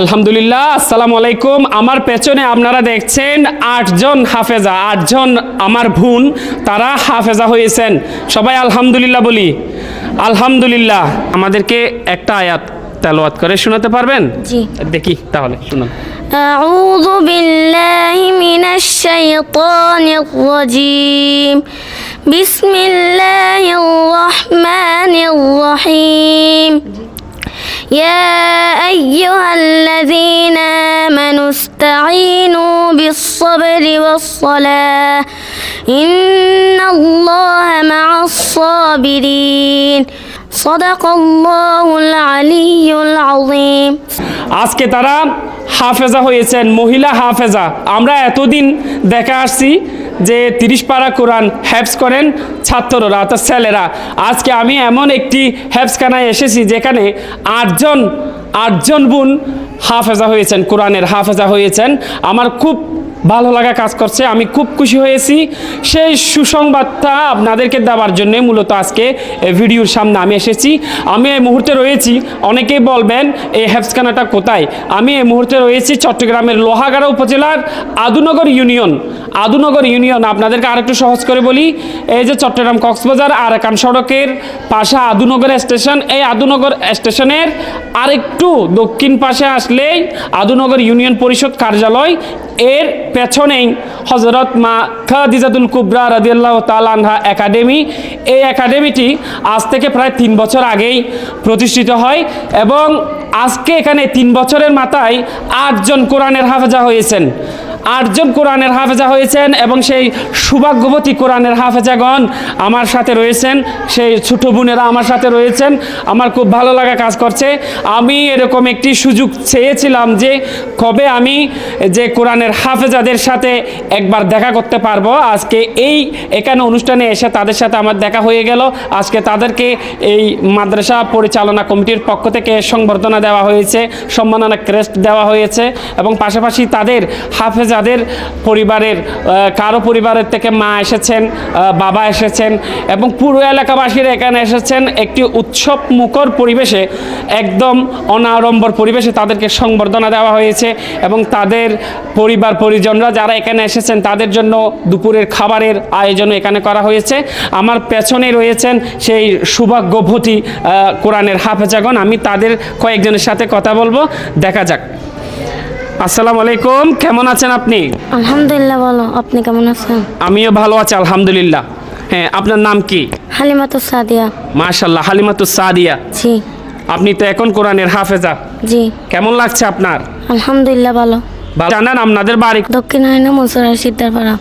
আলহামদুলিল্লাহ আসসালামু আলাইকুম। আমার পেছনে আপনারা দেখছেন আটজন হাফেজা আটজন আমার ভুন তারা হাফেজা হয়েছেন। সবাই আলহামদুলিল্লাহ বলি। আলহামদুলিল্লাহ আমাদেরকে একটা আয়াত তেলাওয়াত করে শোনাতে পারবেন? জি। দেখি তাহলে শুনুন। আউযু বিল্লাহি মিনাশ শাইতানির রাজীম। বিসমিল্লাহির রহমানির রহিম। يا أيها الذين آمنوا استعينوا بالصبر والصلاة إن الله مع الصابرين صدق الله العلي العظيم আজকে তারা হাফেজা হয়েছেন মহিলা হাফেজা আমরা এতদিন দেখে আসছি যে তিরিশ পারা কোরআন হ্যাপস করেন ছাত্ররা, অর্থাৎ ছেলেরা। আজকে আমি এমন একটি হ্যাপসখানায় এসেছি যেখানে আটজন আটজন বোন হাফেজা হয়েছেন, কোরআনের হাফেজা হয়েছেন। আমার খুব ভালো লাগা কাজ করছে, আমি খুব খুশি হয়েছি। সেই সুসংবাদটা আপনাদেরকে দেওয়ার জন্য মূলত আজকে ভিডিওর সামনে আমি এসেছি। আমি এই মুহূর্তে রয়েছি, অনেকেই বলবেন, এই হ্যাপসখানাটা কোথায়? আমি এই মুহূর্তে রয়েছি চট্টগ্রামের লোহাগাড়া উপজেলার আদুনগর ইউনিয়ন। আদুনগর ইউনিয়ন, আপনাদেরকে আরেকটু সহজ করে বলি, এই যে চট্টগ্রাম কক্সবাজার আর আরাকান সড়কের পাশে আদুনগর স্টেশন, এই আদুনগর স্টেশনের আরেকটু দক্ষিণ পাশে আসলেই আদুনগর ইউনিয়ন পরিষদ কার্যালয় এর পেছনেই হজরত মা খাদিজাতুল কুবরা রাজিয়াল্লাহ তালানহা একাডেমি। এই একাডেমিটি আজ থেকে প্রায় তিন বছর আগেই প্রতিষ্ঠিত হয় এবং আজকে এখানে তিন বছরের মাথায় আটজন কোরআনের হাফেজা হয়েছেন। আটজন কোরআনের হাফেজা হয়েছেন এবং সেই সৌভাগ্যবতী কোরআনের হাফেজাগণ আমার সাথে রয়েছেন, সেই ছোট বোনেরা আমার সাথে রয়েছেন, আমার খুব ভালো লাগা কাজ করছে। আমি এরকম একটি সুযোগ চেয়েছিলাম যে কবে আমি যে কোরআনের হাফেজাদের সাথে একবার দেখা করতে পারব। আজকে এই এখানে অনুষ্ঠানে এসে তাদের সাথে আমার দেখা হয়ে গেল। আজকে তাদেরকে এই মাদ্রাসা পরিচালনা কমিটির পক্ষ থেকে সংবর্ধনা দেওয়া হয়েছে, সম্মাননা ক্রেস্ট দেওয়া হয়েছে এবং পাশাপাশি তাদের হাফেজাদের পরিবারের কারও পরিবারের থেকে মা এসেছেন বাবা এসেছেন এবং পুরো এলাকাবাসীরা এখানে এসেছেন, একটি উৎসব মুখর পরিবেশে, একদম অনাড়ম্বর পরিবেশে তাদেরকে সংবর্ধনা দেওয়া হয়েছে এবং তাদের পরিবার পরিজনরা যারা এখানে এসেছেন, তাদের জন্য দুপুরের খাবারের আয়োজন এখানে করা হয়েছে। আমার পেছনে রয়েছেন সেই সৌভাগ্যভূতি কোরআনের হাফেজাগণ। আমি তাদের কয়েকজনের সাথে কথা বলব। দেখা যাক। আসসালামু আলাইকুম কেমন আছেন আপনি? আলহামদুলিল্লাহ ভালো আপনি কেমন আছেন? আমিও ভালো আছি আলহামদুলিল্লাহ। হ্যাঁ আপনার নাম কি? হালিমাতু সাদিয়া। মাশাল্লাহ হালিমাতুস সাদিয়া। জি। আপনি তো এখন কোরআনের হাফেজা। জি। কেমন লাগছে আপনার? আলহামদুলিল্লাহ ভালো। জানেন আপনাদের বাড়ি। দক্ষিণ হাইনা মনসুরা সিদ্ধারপাড়া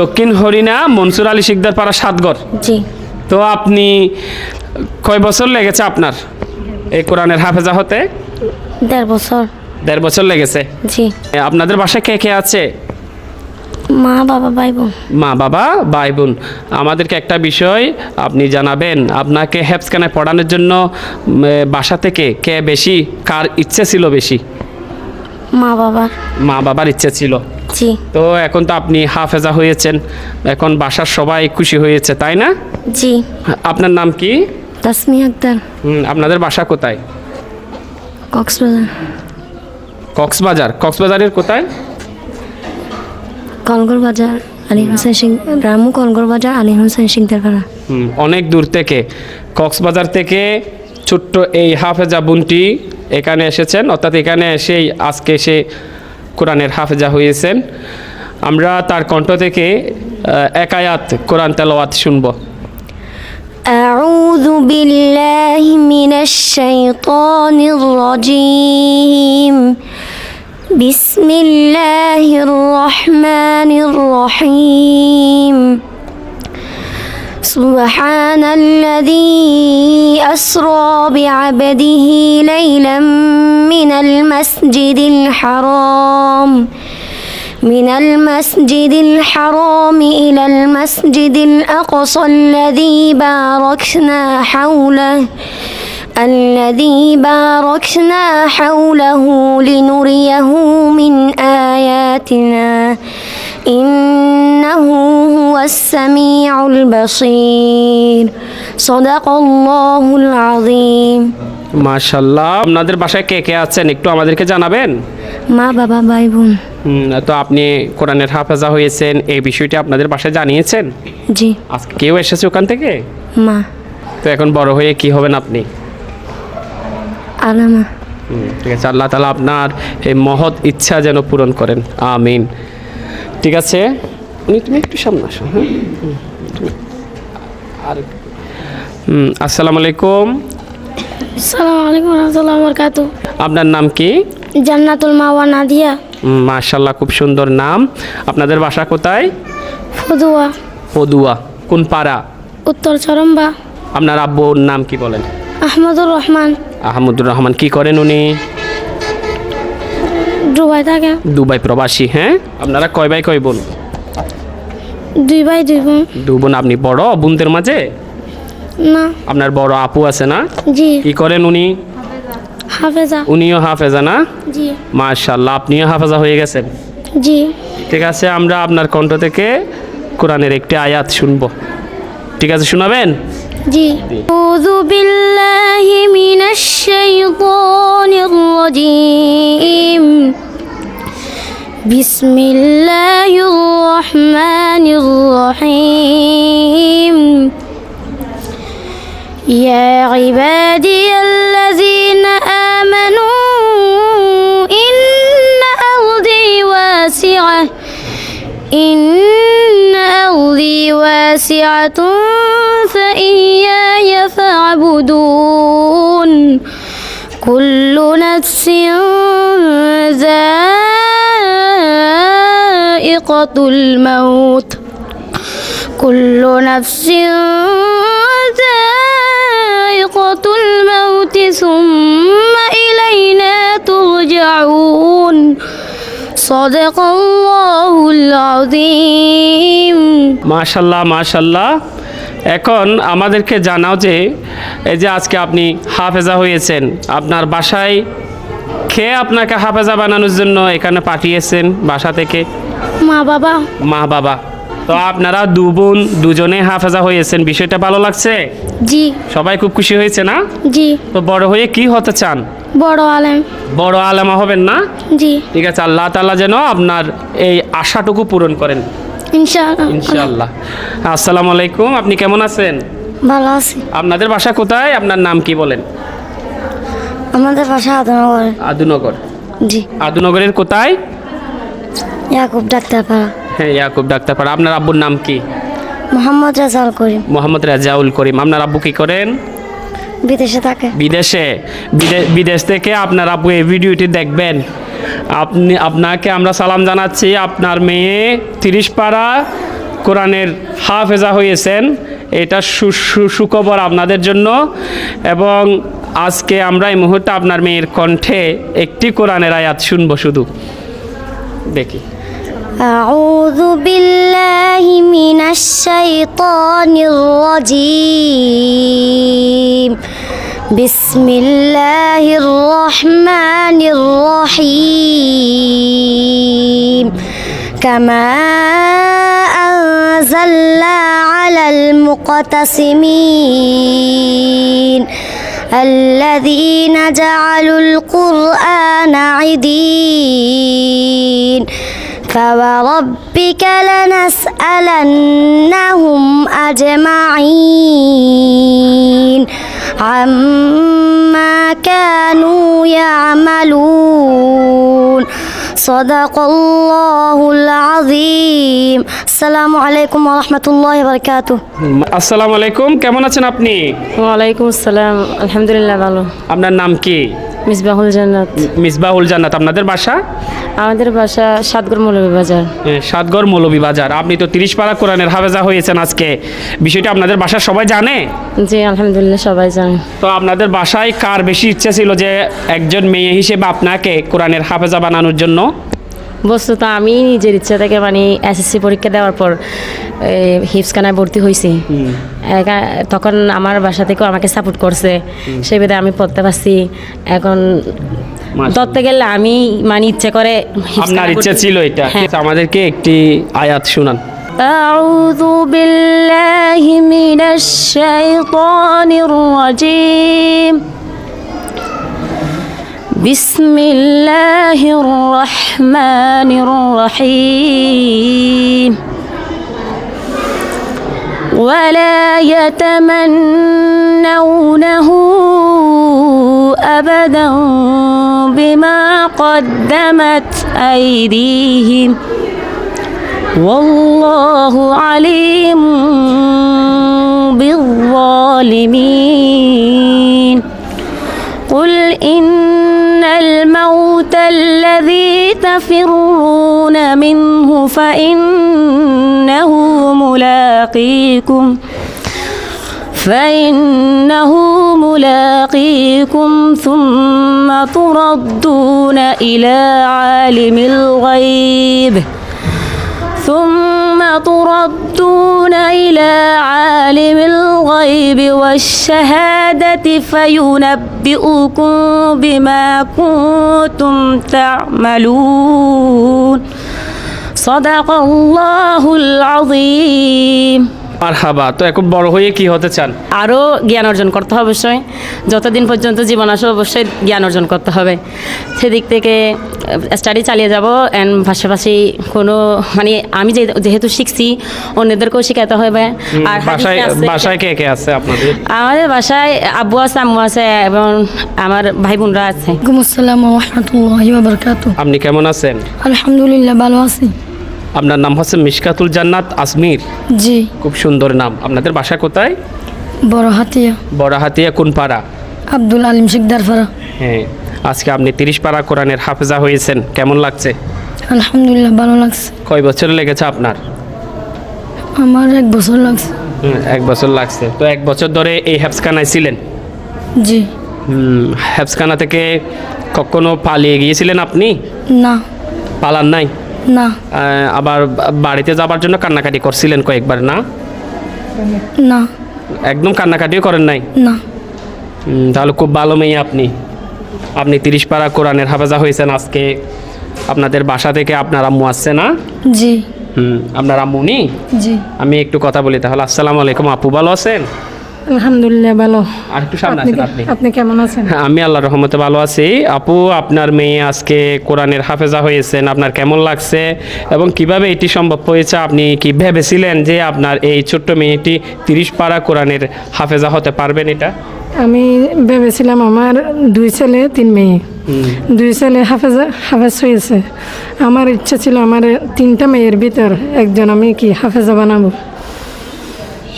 দক্ষিণ হরিনা মনসুর আলী শিকদার পাড়া সাতগড়। জি। তো আপনি কয় বছর লেগেছে আপনার এই কোরআনের হাফেজা হতে? দেড় বছর। দেড় বছর লেগেছে। জি। আপনাদের বাসায় কে কে আছে? মা বাবা ভাই বোন। মা বাবা ভাই বোন। আমাদেরকে একটা বিষয় আপনি জানাবেন। আপনাকে হেফসখানায় পড়ানোর জন্য বাসা থেকে কে বেশি কার ইচ্ছে ছিল বেশি? মা বাবার মা বাবার ইচ্ছে ছিল। জি। তো এখন তো আপনি হাফেজা হয়েছেন। এখন বাসার সবাই খুশি হয়েছে তাই না? জি। আপনার নাম কি? তাসমি আক্তার। আপনাদের বাসা কোথায়? কক্সবাজার। কক্সবাজার কক্সবাজারের কোথায় কলগর বাজার আলী হোসেন সিং রামু কলগর বাজার আলী হোসেন সিকদারপাড়া হুম, অনেক দূর থেকে কক্সবাজার থেকে ছোট্ট এই হাফেজা বোনটি এখানে এসেছেন অর্থাৎ এখানে এসেই আজকে সে কোরআনের হাফেজা হয়েছেন আমরা তার কণ্ঠ থেকে আহ, এক আয়াত কোরআন তেলাওয়াত শুনবো أعوذ بالله من الشيطان الرجيم بسم الله الرحمن الرحيم. سبحان الذي أسرى بعبده ليلا من المسجد الحرام. من المسجد الحرام إلى المسجد الأقصى الذي باركنا حوله. الذي باركنا حوله لنريه من آياتنا إنه هو السميع البصير صدق الله العظيم মাশাল্লাহ আপনাদের বাসায় কে কে আছেন একটু আমাদেরকে জানাবেন মা বাবা ভাই বোন হুম, তো আপনি কোরআনের হাফেজা হয়েছেন এই বিষয়টি আপনাদের বাসায় জানিয়েছেন জি আজকে কেউ এসেছে ওখান থেকে মা তো এখন বড় হয়ে কি হবেন আপনি আলামা। ঠিক আছে আল্লাহ তালা আপনার এই মহৎ ইচ্ছা যেন পূরণ করেন আমিন। ঠিক আছে? উনি তুমি একটু সামনে আসো হ্যাঁ? হুম, আর আসসালামু আলাইকুম। সালাম আলাইকুম রহমতুল্লাহ বরকাতু। আপনার নাম কি? জান্নাতুল মাওয়া নাদিয়া। মাশাল্লাহ খুব সুন্দর নাম। আপনাদের বাসা কোথায়? ফদুয়া। পদুয়া কোন পাড়া? উত্তর চরম্বা। আপনার আব্বুর নাম কি বলেন? আহমদুর রহমান। আহমদুর রহমান কি করেন উনি? দুবাই থাকে। দুবাই প্রবাসী হ্যাঁ? আপনারা কয় ভাই কয় বোন? দুই ভাই দুই বোন। দু বোন আপনি বড় বোনদের মাঝে? না। আপনার বড় আপু আছে না? জি। কি করেন উনি? হাফেজা। উনিও হাফেজা না? জি। মাশাল্লাহ আপনিও হাফেজা হয়ে গেছেন? জি। ঠিক আছে আমরা আপনার কণ্ঠ থেকে কোরআনের একটি আয়াত শুনব। ঠিক আছে শোনাবেন? জি أعوذ بالله من الشيطان الرجيم. بسم الله الرحمن الرحيم. يا عبادي الذين آمنوا إن أرضي واسعة. إن أرضي واسعة فإياي فاعبدون. كل نفس ذائقة الموت. كل نفس ذائقة الموت ثم إلينا ترجعون. মাশাল্লাহ মাশাল্লাহ। এখন আমাদেরকে জানাও যে এই যে আজকে আপনি হাফেজা হয়েছেন আপনার বাসায় খেয়ে আপনাকে হাফেজা বানানোর জন্য এখানে পাঠিয়েছেন বাসা থেকে? মা বাবা। মা বাবা। তো আপনারা দু বোন দুজনে হাফেজা হয়েছেন বিষয়টা ভালো লাগছে? জি। সবাই খুব খুশি হয়েছে না? জি। তো বড় হয়ে কি হতে চান? বড় আলেম। বড় আলেমা হবেন না? জি। ঠিক আছে আল্লাহ তাআলা যেন আপনার এই আশাটুকু পূরণ করেন। ইনশাআল্লাহ। ইনশাআল্লাহ। আসসালামু আলাইকুম আপনি কেমন আছেন? ভালো আছি। আপনাদের বাসা কোথায়? আপনার নাম কি বলেন? আমাদের বাসা আদনগর। আদুনগর। জি। আদুনগরের কোথায়? ইয়াকুব ডাক্তারপাড়া। হ্যাঁ ইয়াকুব ডাক্তারপাড়া। আপনার আব্বুর নাম কি? মোহাম্মদ রাজাল করিম। মোহাম্মদ রাজাউল করিম। আপনার আব্বু কি করেন? বিদেশে থাকে। বিদেশে? বিদেশ থেকে আপনার আব্বু এই ভিডিওটি দেখবেন। আপনি আপনাকে আমরা সালাম জানাচ্ছি, আপনার মেয়ে তিরিশ পাড়া কোরআনের হাফেজা হয়েছেন। এটা সুখবর আপনাদের জন্য। এবং আজকে আমরা এই মুহূর্তে আপনার মেয়ের কণ্ঠে একটি কোরআনের আয়াত শুনব শুধু। দেখি। أعوذ بالله من الشيطان الرجيم. بسم الله الرحمن الرحيم. كما أنزلنا على المقتسمين. الذين جعلوا القرآن عدين. فوربك لنسألنهم أجمعين عما كانوا يعملون صدق الله العظيم السلام عليكم ورحمة الله وبركاته আসসালামু আলাইকুম কেমন আছেন আপনি ওয়ালাইকুম আসসালাম আলহামদুলিল্লাহ ভালো আপনার নাম কি মিসবাহুল জান্নাত মিসবাহুল জান্নাত আপনাদের বাসা আমাদের বাসা সাতগড় মৌলভী বাজার এ, সাতগড় মৌলভী বাজার আপনি তো তিরিশ পাড়া কোরআনের হাফেজা হয়েছেন আজকে। বিষয়টা আপনাদের বাসার সবাই জানে? জি আলহামদুলিল্লাহ সবাই জানে। তো আপনাদের বাসায় কার বেশি ইচ্ছা ছিল যে একজন মেয়ে হিসেবে আপনাকে কোরআনের হাফেজা বানানোর জন্য? বস্তুত আমি নিজের ইচ্ছা থেকে মানে এসএসসি পরীক্ষা দেওয়ার পর হিপসখানায় ভর্তি হয়েছি। তখন আমার বাসা থেকেও আমাকে সাপোর্ট করছে। সেই ভেদে আমি পড়তে পারছি। এখন ধরতে গেলে আমি মানে ইচ্ছে করে আপনার হিফজখানায় ইচ্ছা ভর্তি- ছিল এটা হ্যাঁ। আমাদেরকে একটি আয়াত শুনান أعوذ بالله من الشيطان الرجيم بسم الله الرحمن الرحيم ولا يتمنونه أبدا بما قدمت أيديهم. والله عليم بالظالمين. قل إن الموت الذي تفرون منه فإنه ملاقيكم. فإنه ملاقيكم ثم تردون إلى عالم الغيب. ثم تردون إلى عالم الغيب والشهادة فينبئكم بما كنتم تعملون. صدق الله العظيم. মারহাবা। তো এখন বড় হয়ে কি হতে চান? আরও জ্ঞান অর্জন করতে হবে অবশ্যই। যতদিন পর্যন্ত জীবন আসে অবশ্যই জ্ঞান অর্জন করতে হবে। সেদিক থেকে স্টাডি চালিয়ে যাব অ্যান্ড পাশাপাশি কোনো মানে আমি যে যেহেতু শিখছি অন্যদেরকেও শেখাতে হবে। আর বাসায় কে কে আছে আপনাদের? আমাদের বাসায় আব্বু আছে আম্মু আছে এবং আমার ভাই বোনরা আছে। আসসালাম রহমতুল্লাহি আপনি কেমন আছেন? আলহামদুলিল্লাহ ভালো আছি। আপনার নাম হচ্ছে মিশকাতুল জান্নাত আসমির জি। খুব সুন্দর নাম। আপনাদের বাসা কোথায়? বড় হাতিয়া বড়াহাতিয়া কোন পাড়া? আব্দুল আলিম শিকদার ফারা হ্যাঁ আজকে আপনি তিরিশ পাড়া কোরআনের হাফেজা হয়েছেন। কেমন লাগছে? আলহামদুলিল্লাহ ভালো লাগছে। কয় বছর লেগেছে আপনার? আমার এক বছর লাগছে। এক বছর লাগছে। তো এক বছর ধরে এই হ্যাপসখানায় ছিলেন? জি। হ্যাপসখানা থেকে কখনো পালিয়ে গিয়েছিলেন আপনি? না। পালান নাই? না। আবার বাড়িতে যাবার জন্য কান্নাকাটি করছিলেন কয়েকবার না? না। একদম কান্নাকাটিও করেন নাই? না। তাহলে খুব ভালো মেয়ে আপনি। আপনি তিরিশ পাড়া কোরআনের হাফেজা হয়েছেন আজকে। আপনাদের বাসা থেকে আপনার আম্মু আসছে না? জি। হুম আপনার আম্মু নি জি। আমি একটু কথা বলি তাহলে। আসসালামু আলাইকুম আপু ভালো আছেন? আলহামদুলিল্লাহ ভালো। আর একটু সামনে আছেন আপনি। আপনি কেমন আছেন? হ্যাঁ, আমি আল্লাহ রহমতে ভালো আছি। আপু আপনার মেয়ে আজকে কোরআনের হাফেজা হয়েছেন আপনার কেমন লাগছে এবং কীভাবে এটি সম্ভব হয়েছে? আপনি কি ভেবেছিলেন যে আপনার এই ছোট্ট মেয়েটি তিরিশ পাড়া কোরআনের হাফেজা হতে পারবেন এটা? আমি ভেবেছিলাম আমার দুই ছেলে তিন মেয়ে। দুই ছেলে হাফেজা হাফেজ হয়েছে। আমার ইচ্ছা ছিল আমার তিনটা মেয়ের ভিতর একজন আমি কি হাফেজা বানাবো।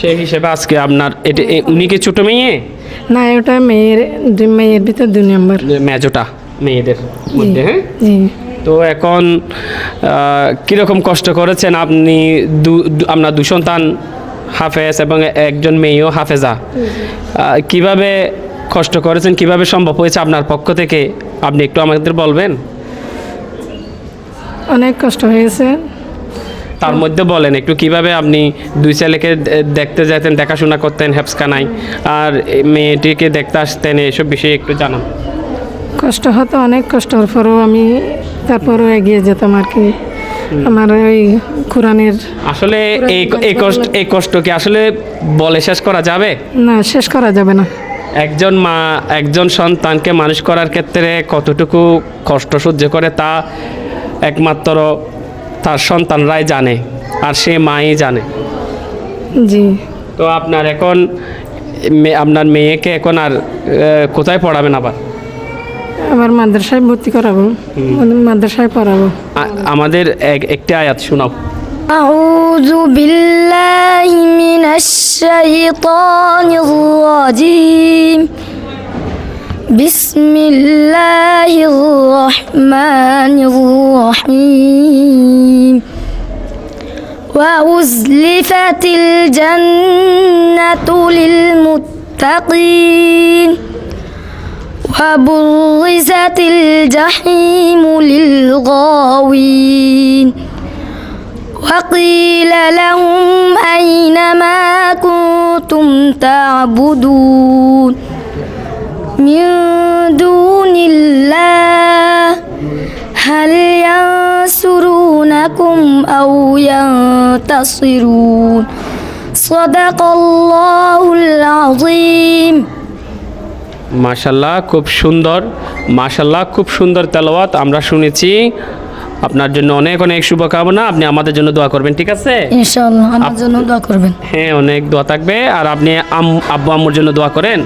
সেই হিসেবে আজকে আপনার এটি উনি কি ছোট মেয়ে? না ওটা মেয়ের দুই মেয়ের ভিতর দুই নম্বর। মেজোটা মেয়েদের মধ্যে হ্যাঁ? তো এখন কীরকম কষ্ট করেছেন আপনি দু- আপনার দু সন্তান হাফেজ এবং একজন মেয়েও হাফেজা? কীভাবে কষ্ট করেছেন? কীভাবে সম্ভব হয়েছে আপনার পক্ষ থেকে? আপনি একটু আমাদের বলবেন? অনেক কষ্ট হয়েছে। তার মধ্যে বলেন একটু কীভাবে আপনি দুই ছেলেকে দেখতে যেতেন দেখাশোনা করতেন হেপসখানায় আর মেয়েটিকে দেখতে আসতেন এসব বিষয়ে একটু জানান। কষ্ট হতো অনেক কষ্টর পরেও আমি তারপরও এগিয়ে যেতাম আর কি। আমার ওই কোরআনের আসলে এই এই কষ্ট এই কষ্ট কি আসলে বলে শেষ করা যাবে? না শেষ করা যাবে না। একজন মা একজন সন্তানকে মানুষ করার ক্ষেত্রে কতটুকু কষ্ট সহ্য করে তা একমাত্র তার সন্তানরাই জানে আর সে মাই জানে জি তো আপনার এখন মে- আপনার মেয়েকে এখন আর আহ, কোথায় পড়াবেন আবার আবার মাদ্রাসায় ভর্তি করাবো মাদ্রাসায় পড়াবো আ- আমাদের এক- একটি আয়াত শোনাও أعوذ بالله من الشيطان الرجيم بسم الله الرحمن الرحيم وأزلفت الجنة للمتقين وبرزت الجحيم للغاوين وقيل لهم أين ما كنتم تعبدون من دون الله هل ينصرونكم أو ينتصرون صدق الله العظيم মাশাল্লাহ খুব সুন্দর মাশাল্লাহ খুব সুন্দর তেলাওয়াত আমরা শুনেছি আপনার জন্য অনেক অনেক শুভকামনা আপনি আমাদের জন্য দোয়া করবেন ঠিক আছে ইনশাআল্লাহ আমার জন্য দোয়া করবেন হ্যাঁ অনেক দোয়া থাকবে আর আপনি আম- আব্বু আম্মুর জন্য দোয়া করেন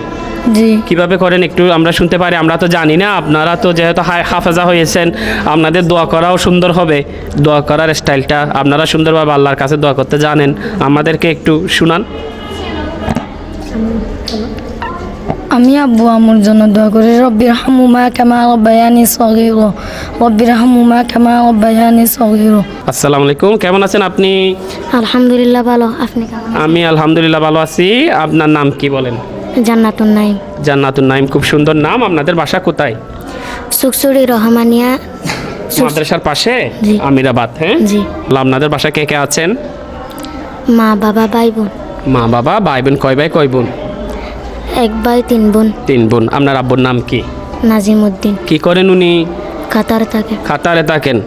জি। কীভাবে করেন একটু আমরা শুনতে পারি আমরা তো জানি না আপনারা তো যেহেতু হাফেজা হয়েছেন আপনাদের দোয়া করাও সুন্দর হবে। দোয়া করার স্টাইলটা আপনারা সুন্দরভাবে আল্লাহর কাছে দোয়া করতে জানেন। আমাদেরকে একটু শুনান। আমি আব্বু আম্মুর জন্য দোয়া করি রব্বির হামুমা কামা রব্বায়ানি সগীর রব্বির হামুমা কামা রব্বায়ানি সগীর। আসসালামু আলাইকুম কেমন আছেন আপনি? আলহামদুলিল্লাহ ভালো আপনি কেমন আমি আলহামদুলিল্লাহ ভালো আছি। আপনার নাম কি বলেন? জান্নাতুন নাইম। জান্নাতুন নাইম খুব সুন্দর নাম। আপনাদের বাসা কোথায়? সুকসুরি রহমানিয়া। মাদ্রাসার পাশে। আমিরাবাদ হ্যাঁ? জি। আপনাদের বাসা কে কে আছেন? মা বাবা ভাই বোন। মা বাবা ভাই বোন কয় ভাই কয় বোন? এক ভাই তিন বোন। তিন বোন। আপনার আব্বুর নাম কি? নাজিম উদ্দিন কি করেন উনি? কাতার থাকে কাতারে থাকেন।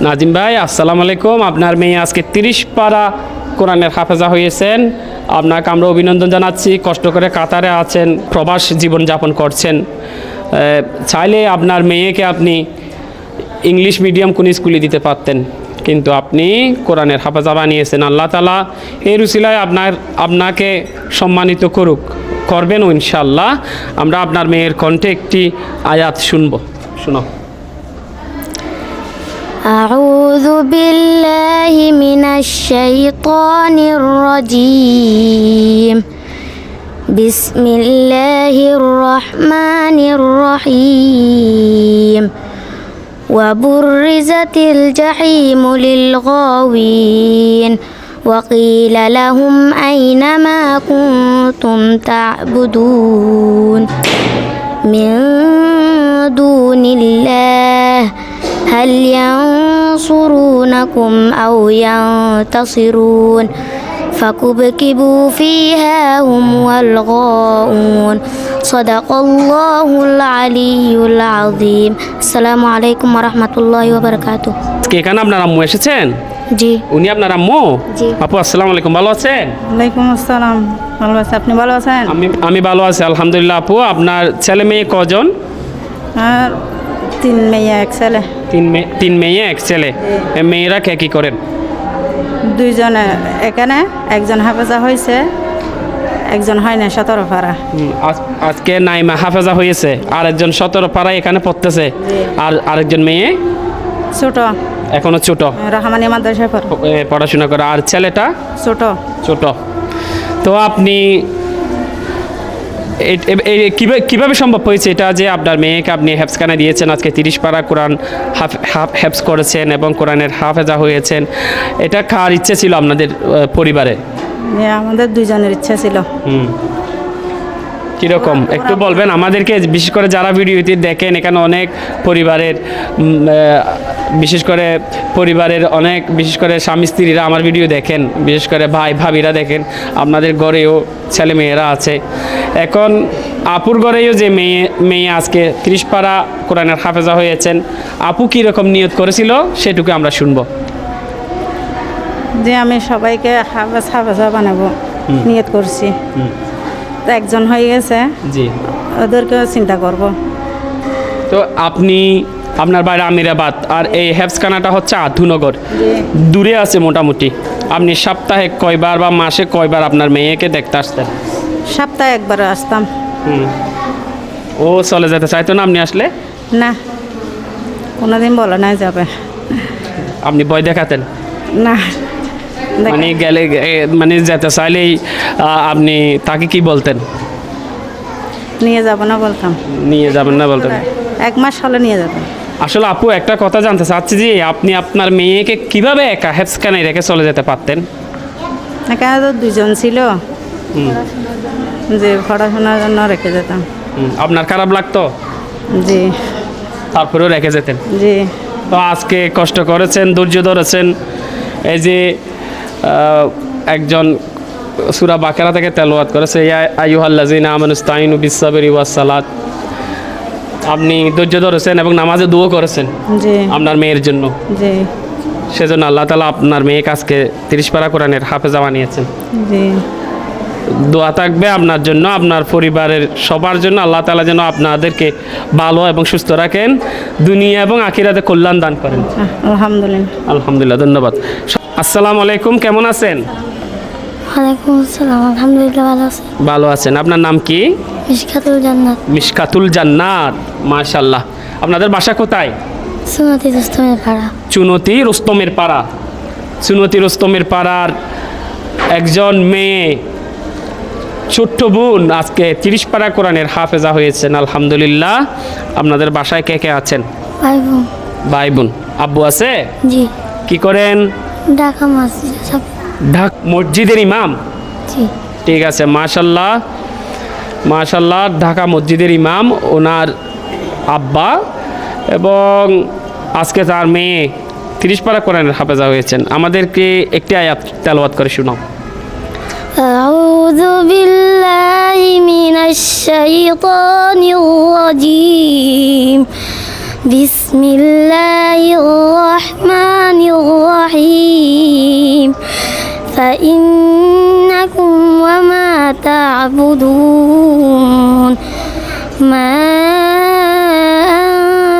নাজিম ভাই আসসালামু আলাইকুম। আপনার মেয়ে আজকে তিরিশ পারা কোরআনের হাফেজা হয়েছেন। আপনাকে আমরা অভিনন্দন জানাচ্ছি, কষ্ট করে কাতারে আছেন, প্রবাস জীবন যাপন করছেন। চাইলে আপনার মেয়েকে আপনি ইংলিশ মিডিয়াম কোন স্কুলে দিতে পারতেন, কিন্তু আপনি কোরআনের হাফেজা বানিয়েছেন। আল্লাহ তালা এই রুসিলায় আপনার, আপনাকে সম্মানিত করুক। করবেনও ইনশাল্লাহ আমরা আপনার মেয়ের কণ্ঠে একটি আয়াত শুনব। শুনো। أعوذ بالله من الشيطان الرجيم. بسم الله الرحمن الرحيم. وبرزت الجحيم للغاوين. وقيل لهم أين ما كنتم تعبدون؟ من دون الله. هل ينصرونكم أو ينتصرون فكبكبوا فيها هم والغاؤون صدق الله العلي العظيم السلام عليكم ورحمة الله وبركاته আজকে এখানে আপনার আম্মু এসেছেন জি উনি আপনার আম্মু জি। আপু আসসালামু আলাইকুম ভালো আছেন ওয়ালাইকুম আসসালাম ভালো আছে আপনি ভালো আছেন আমি আমি ভালো আছি আলহামদুলিল্লাহ আপু আপনার ছেলে মেয়ে কজন আর তিন মেয়ে এক ছেলে তিন মেয়ে তিন মেয়ে এক ছেলে মেয়েরা কে কি করেন? দুইজনে এখানে একজন হাফেজা হয়েছে একজন হয় না সতেরো পাড়া আজ- আজকে নাইমা হাফেজা হয়েছে আর একজন সতেরো পাড়ায় এখানে পড়তেছে। আর আরেকজন মেয়ে? ছোট। এখনও ছোট। রহমানি মাদ্রাসায় পড়ে পড়াশোনা করে। আর ছেলেটা? ছোট। ছোট। তো আপনি কীভাবে কীভাবে সম্ভব হয়েছে এটা যে আপনার মেয়েকে আপনি হেফসখানে দিয়েছেন? আজকে তিরিশ পাড়া কোরআন হাফ হাফ হেফস করেছেন এবং কোরআনের হাফেজা হয়েছেন। এটা কার ইচ্ছে ছিল আপনাদের পরিবারে? আমাদের দুইজনের ইচ্ছা ছিল। হুম। কীরকম? একটু বলবেন? আমাদেরকে বিশেষ করে যারা ভিডিওতে দেখেন এখানে অনেক পরিবারের বিশেষ করে পরিবারের অনেক বিশেষ করে স্বামী স্ত্রীরা আমার ভিডিও দেখেন। বিশেষ করে ভাই ভাবিরা দেখেন। আপনাদের ঘরেও ছেলে মেয়েরা আছে। এখন আপুর ঘরেও যে মেয়ে মেয়ে আজকে ত্রিশপাড়া কোরআনের হাফেজা হয়েছেন আপু কীরকম নিয়ত করেছিল সেটুকু আমরা শুনব। যে আমি সবাইকে হাফেজ হাফেজা বানাবো নিয়ত করছি। তো একজন হয়ে গেছে জি। ওদেরকেও চিন্তা করব। তো আপনি আপনার বাইরে আমিরাবাদ আর এই হেফসখানাটা হচ্ছে আধুনগর। দূরে আছে মোটামুটি। আপনি সপ্তাহে কয়বার বা মাসে কয়বার আপনার মেয়েকে দেখতে আসতেন? সপ্তাহে একবার আসতাম। হুম। ও চলে যেতে চাইতো না আপনি আসলে? না কোনোদিন বলে নাই যাবে। আপনি বই দেখাতেন? না মানে গেলে মানে যেতে চাইলেই আপনি তাকে কি বলতেন? নিয়ে যাব না বলতাম। নিয়ে যাবেন না বলতেন? এক মাস হলে নিয়ে যেতাম আসলে আপু একটা কথা জানতে চাচ্ছি যে আপনি আপনার মেয়েকে কীভাবে একা হেফসখানে রেখে চলে যেতে পারতেন? এখানে তো দুজন ছিল। যে পড়াশোনার জন্য রেখে যেতাম। আপনার খারাপ লাগতো? জি। তারপরেও রেখে যেতেন? জি। তো আজকে কষ্ট করেছেন ধৈর্য ধরেছেন এই যে একজন সুরা বাকেরা থেকে তেলোয়াত করেছে আইহাল্লাজিন আমানুস্তাইন বিসাবেরি ওয়াসালাত আপনি ধৈর্য ধরেছেন এবং নামাজে দুও করেছেন জি। আপনার মেয়ের জন্য। জি। সেজন্য আল্লাহ তালা আপনার মেয়েকে আজকে তিরিশ পারা কোরআনের হাফেজা বানিয়েছেন। জি। দোয়া থাকবে আপনার জন্য আপনার পরিবারের সবার জন্য। আল্লাহ তালা যেন আপনাদেরকে ভালো এবং সুস্থ রাখেন দুনিয়া এবং আখিরাতে কল্যাণ দান করেন। আলহামদুলিল্লাহ। আলহামদুলিল্লাহ ধন্যবাদ। আসসালামু আলাইকুম কেমন আছেন? ওয়ালাইকুম আসসালাম আলহামদুলিল্লাহ ভালো আছেন। আপনার নাম কি? মিশকাতুল জান্নাত। মাশাল্লাহ আপনাদের বাসা কোথায়? সুনতি দুস্তমের পাড়া। চুনতি রুস্তমের পাড়া। চুনতি রুস্তমের পাড়ার একজন মেয়ে ছোট্ট বোন আজকে তিরিশ পাড়া কোরআনের হাফেজা হয়েছেন আলহামদুলিল্লাহ। আপনাদের বাসায় কে কে আছেন? ভাই বোন। আব্বু আছে? জি। কি করেন? ঢাকা মসজিদে সব। ঢাক মসজিদের ইমাম? জি। ঠিক আছে মাশাল্লাহ। মাশাল্লাহ ঢাকা মসজিদের ইমাম ওনার আব্বা এবং আজকে তার মেয়ে তিরিশ পারা কোরআনের হাফেজা হয়েছেন। আমাদেরকে একটি আয়াত তেলাওয়াত করে শোনাও। أعوذ بالله من الشيطان الرجيم. بسم الله الرحمن الرحيم. فإنكم وما تعبدون. ما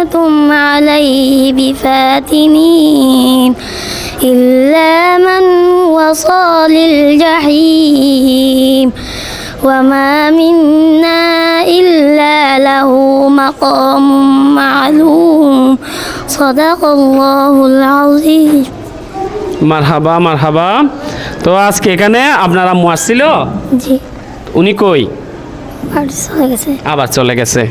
أنتم عليه بفاتنين. إلا من وصال الجحيم وما منا إلا له مقام معلوم صدق الله العظيم মারহাবা মারহাবা তো আজকে এখানে আপনার আম্মু আসছিল জি উনি কই বাড়ি চলে গেছে আবার চলে গেছে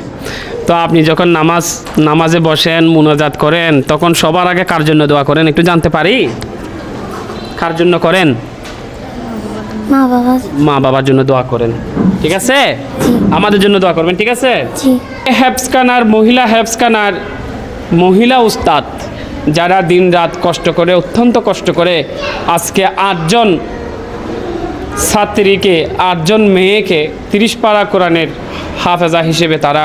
তো আপনি যখন নামাজ নামাজে বসেন মুনাজাত করেন তখন সবার আগে কার জন্য দোয়া করেন? একটু জানতে পারি? কার জন্য করেন? মা বাবা মা বাবার জন্য দোয়া করেন। ঠিক আছে? আমাদের জন্য দোয়া করবেন ঠিক আছে? হ্যাপসকানার মহিলা হ্যাপসকানার মহিলা উস্তাদ যারা দিন রাত কষ্ট করে অত্যন্ত কষ্ট করে আজকে আটজন ছাত্রীকে আটজন মেয়েকে তিরিশ পাড়া কোরআনের হাফেজা হিসেবে তারা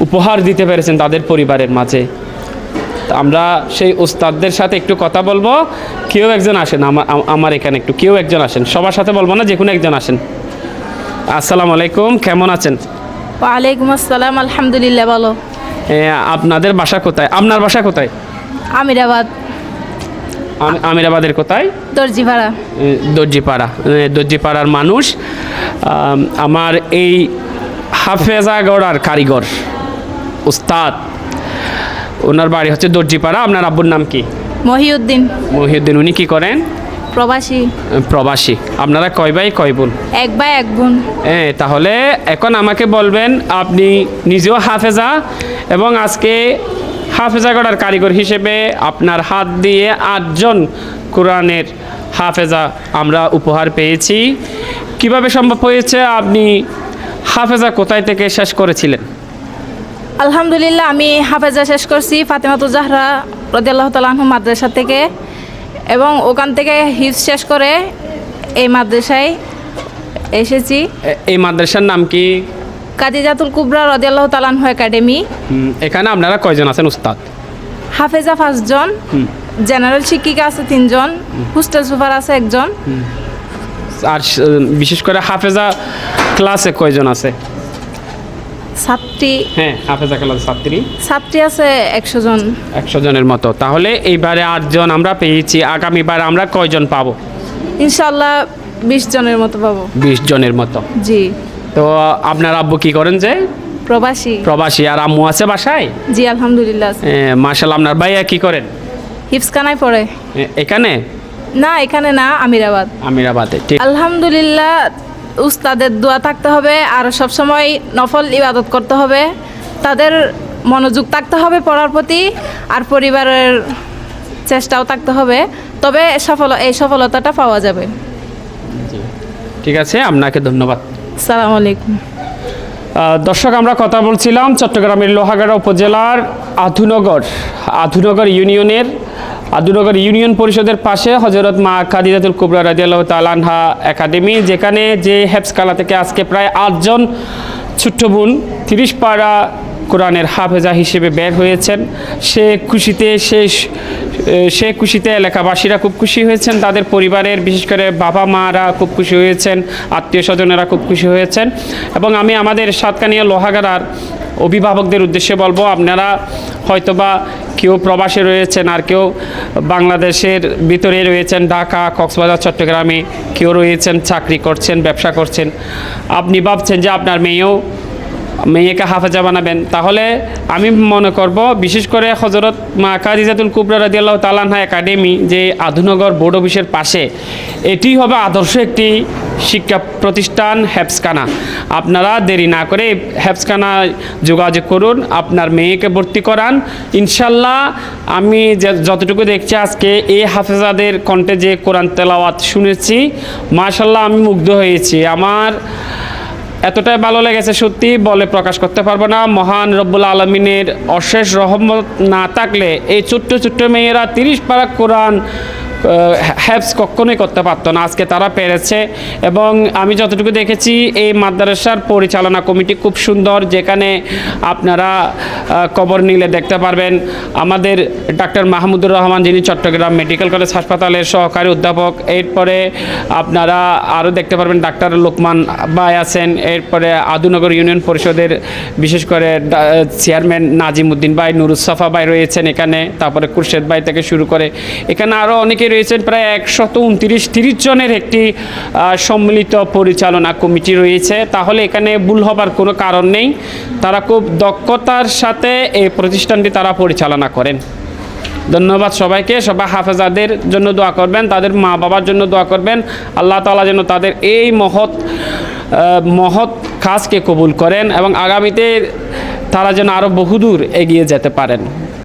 উপহার দিতে পেরেছেন তাদের পরিবারের মাঝে। আমরা সেই উস্তাদদের সাথে একটু কথা বলব। কেউ একজন আসেন আমার আমার এখানে একটু কেউ একজন আসেন। সবার সাথে বলব না যে কোনো একজন আসেন। আসসালামু আলাইকুম কেমন আছেন? ওয়ালাইকুম আসসালাম আলহামদুলিল্লাহ বলো আপনাদের বাসা কোথায়? আপনার বাসা কোথায়? আমিরাবাদ। আম- আমিরাবাদের কোথায়? দর্জিপাড়া। দর্জিপাড়া। দর্জিপাড়ার মানুষ। আমার এই হাফেজা গড়ার কারিগর। উস্তাদ ওনার বাড়ি হচ্ছে দর্জিপাড়া আপনার আব্বুর নাম কি? মহিউদ্দিন। মহিউদ্দিন উনি কি করেন? প্রবাসী। প্রবাসী। আপনারা কয় ভাই কয় বোন? এক ভাই এক বোন। হ্যাঁ তাহলে এখন আমাকে বলবেন আপনি নিজেও হাফেজা এবং আজকে হাফেজা গড়ার কারিগর হিসেবে আপনার হাত দিয়ে আটজন কোরআনের হাফেজা আমরা উপহার পেয়েছি। কীভাবে সম্ভব হয়েছে আপনি হাফেজা কোথায় থেকে শেষ করেছিলেন? আলহামদুলিল্লাহ আমি হাফেজা শেষ করছি ফাতেমাতুল জাহরা রদিয়াল্লাহ তালাহ মাদ্রাসা থেকে। এবং ওখান থেকে হিফ শেষ করে এই মাদ্রাসায় এসেছি। এই মাদ্রাসার নাম কি? কাদিজাতুল কুবরা রদিয়াল্লাহ তালাহ একাডেমি। এখানে আপনারা কয়জন আছেন উস্তাদ? হাফেজা পাঁচজন জেনারেল শিক্ষিকা আছে তিনজন হোস্টেল সুপার আছে একজন। আর বিশেষ করে হাফেজা ক্লাসে কয়জন আছে? ছাত্রী। হ্যাঁ হাফেজা ক্লাস ছাত্রী। ছাত্রী আছে একশো জন। একশো জনের মতো। তাহলে এইবারে আটজন আমরা পেয়েছি আগামীবার আমরা কয়জন পাবো? ইনশাল্লাহ বিশ জনের মতো পাবো। বিশ জনের মতো। জি। তো আপনার আব্বু কি করেন যে? প্রবাসী। প্রবাসী। আর আম্মু আছে বাসায়? জি আলহামদুলিল্লাহ মার্শাল আপনার ভাইয়া কি করেন? হিফসখানায় পড়ে। এখানে? না এখানে না আমিরাবাদ। আমিরাবাদে ঠিক। আলহামদুলিল্লাহ উস্তাদের দোয়া থাকতে হবে আর সবসময় নফল ইবাদত করতে হবে। তাদের মনোযোগ থাকতে হবে পড়ার প্রতি আর পরিবারের চেষ্টাও থাকতে হবে। তবে সফল এই সফলতাটা পাওয়া যাবে। ঠিক আছে আপনাকে ধন্যবাদ। সালাম আলাইকুম। দর্শক আমরা কথা বলছিলাম চট্টগ্রামের লোহাগাড়া উপজেলার আধুনগর আধুনগর ইউনিয়নের আধুনগর ইউনিয়ন পরিষদের পাশে হজরত মা কাদিজাতুল কুবরা রাজিয়াল্লাহ তালানহা একাডেমি, যেখানে যে হেফসকালা থেকে আজকে প্রায় আটজন ছোট্ট বোন তিরিশ পাড়া কোরআনের হাফেজা হিসেবে বের হয়েছেন। সে খুশিতে সে সে খুশিতে এলাকাবাসীরা খুব খুশি হয়েছেন। তাদের পরিবারের বিশেষ করে বাবা মারা খুব খুশি হয়েছেন, আত্মীয় স্বজনেরা খুব খুশি হয়েছেন। এবং আমি আমাদের সাতকানিয়া লোহাগাড়ার অভিভাবকদের উদ্দেশ্যে বলব, আপনারা হয়তোবা কেউ প্রবাসে রয়েছেন আর কেউ বাংলাদেশের ভিতরে রয়েছেন, ঢাকা, কক্সবাজার, চট্টগ্রামে কেউ রয়েছেন, চাকরি করছেন, ব্যবসা করছেন। আপনি ভাবছেন যে আপনার মেয়েও মেয়েকে হাফেজা বানাবেন। তাহলে আমি মনে করব, বিশেষ করে হজরত মা কাদিজাতুল কুবরা রাদিয়াল্লাহ তালানহা একাডেমি, যে আধুনগর বোর্ড অফিসের পাশে, এটি হবে আদর্শ একটি শিক্ষা প্রতিষ্ঠান হ্যাপসখানা আপনারা দেরি না করে হ্যাপসখানা যোগাযোগ করুন, আপনার মেয়েকে ভর্তি করান। ইনশাল্লাহ আমি যতটুকু দেখছি আজকে, এই হাফেজাদের কণ্ঠে যে কোরআন তেলাওয়াত শুনেছি মাশাল্লাহ আমি মুগ্ধ হয়েছি। আমার এতটাই ভালো লেগেছে সত্যি, বলে প্রকাশ করতে পারব না। মহান রব্বুল আলমিনের অশেষ রহমত না থাকলে এই ছোট্ট ছোট্ট মেয়েরা তিরিশ পারা কোরআন হ্যাপস কখনোই করতে পারতো না। আজকে তারা পেরেছে এবং আমি যতটুকু দেখেছি, এই মাদ্রাসার পরিচালনা কমিটি খুব সুন্দর, যেখানে আপনারা কবর নিলে দেখতে পারবেন আমাদের ডাক্তার মাহমুদুর রহমান যিনি চট্টগ্রাম মেডিকেল কলেজ হাসপাতালের সহকারী অধ্যাপক। এরপরে আপনারা আরও দেখতে পারবেন ডাক্তার লোকমান ভাই আছেন। এরপরে আদুনগর ইউনিয়ন পরিষদের বিশেষ করে চেয়ারম্যান নাজিমুদ্দিন ভাই নুরুসাফা ভাই রয়েছেন এখানে। তারপরে খুরশেদ ভাই থেকে শুরু করে। এখানে আরও অনেকে রয়েছেন প্রায় একশত উনত্রিশ, তিরিশ জনের একটি সম্মিলিত পরিচালনা কমিটি রয়েছে। তাহলে এখানে ভুল হবার কোনো কারণ নেই। তারা খুব দক্ষতার সাথে এই প্রতিষ্ঠানটি তারা পরিচালনা করেন। ধন্যবাদ সবাইকে। সবাই হাফেজাদের জন্য দোয়া করবেন, তাদের মা বাবার জন্য দোয়া করবেন। আল্লাহ তাআলা যেন তাদের এই মহৎ মহৎ কাজকে কবুল করেন এবং আগামীতে তারা যেন আরও বহুদূর এগিয়ে যেতে পারেন।